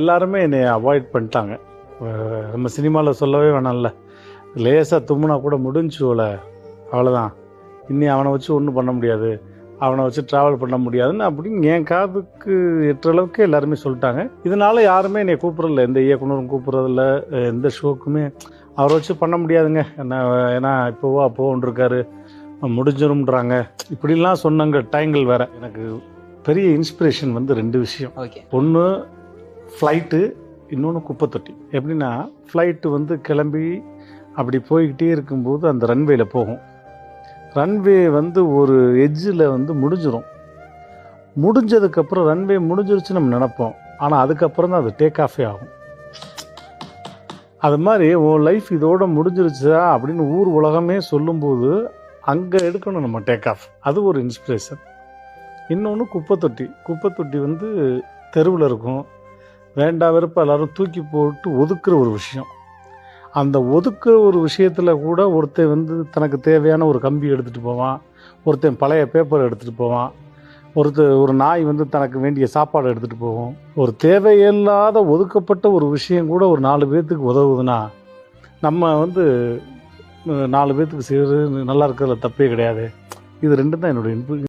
எல்லாருமே என்னை அவாய்ட் பண்ணிட்டாங்க. நம்ம சினிமாவில் சொல்லவே வேணாம்ல. லேசாக தும்முனா கூட முடிஞ்சுல அவ்வளோதான் இனி அவனை வச்சு ஒன்றும் பண்ண முடியாது. அவனை வச்சு ட்ராவல் பண்ண முடியாதுன்னு அப்படின்னு என் காதுக்கு எட்டுற அளவுக்கு எல்லாருமே சொல்லிட்டாங்க. இதனால யாருமே என்னை கூப்பிட்றதில்ல. எந்த இயக்குனரும் கூப்பிட்றதில்ல. எந்த ஷோக்குமே அவரை வச்சு பண்ண முடியாதுங்க. என்ன ஏன்னா இப்போவோ அப்போன்னு இருக்காரு முடிஞ்சிரும்ன்றாங்க. இப்படிலாம் சொன்னங்க டைங்கள் வேற. எனக்கு பெரிய இன்ஸ்பிரேஷன் வந்து ரெண்டு விஷயம். ஒன்று ஃப்ளைட்டு இன்னொன்று குப்பை தொட்டி எப்படின்னா ஃப்ளைட்டு வந்து கிளம்பி அப்படி போய்கிட்டே இருக்கும்போது அந்த ரன்வேயில் போகும். ரன்வே வந்து ஒரு எஜ்ஜில் வந்து முடிஞ்சிடும் முடிஞ்சதுக்கப்புறம் ரன்வே முடிஞ்சிருச்சு நம்ம நினப்போம். ஆனால் அதுக்கப்புறம் தான் அது டேக் ஆஃபே ஆகும். அது மாதிரி உன் லைஃப் இதோட முடிஞ்சிருச்சா அப்படின்னு ஊர் உலகமே சொல்லும்போது அங்கே எடுக்கணும் நம்ம டேக் ஆஃப் அது ஒரு இன்ஸ்பிரேஷன் இன்னொன்று குப்பை தொட்டி குப்பை தொட்டி வந்து தெருவில் இருக்கும். வேண்டா வெறுப்ப எல்லாரும் தூக்கி போட்டு ஒதுக்குற ஒரு விஷயம். அந்த ஒதுக்குற ஒரு விஷயத்தில் கூட ஒருத்தன் வந்து தனக்கு தேவையான ஒரு கம்பி எடுத்துகிட்டு போவான். ஒருத்தன் பழைய பேப்பர் எடுத்துகிட்டு போவான். ஒருத்தர் ஒரு நாய் வந்து தனக்கு வேண்டிய சாப்பாடு எடுத்துகிட்டு போகும். ஒரு தேவையில்லாத ஒதுக்கப்பட்ட ஒரு விஷயம் கூட ஒரு நாலு பேர்த்துக்கு உதவுதுன்னா நம்ம வந்து நாலு பேர்த்துக்கு செய்கிறது நல்லா இருக்கிறதுல தப்பே கிடையாது. இது ரெண்டும் தான் என்னுடைய இன்பு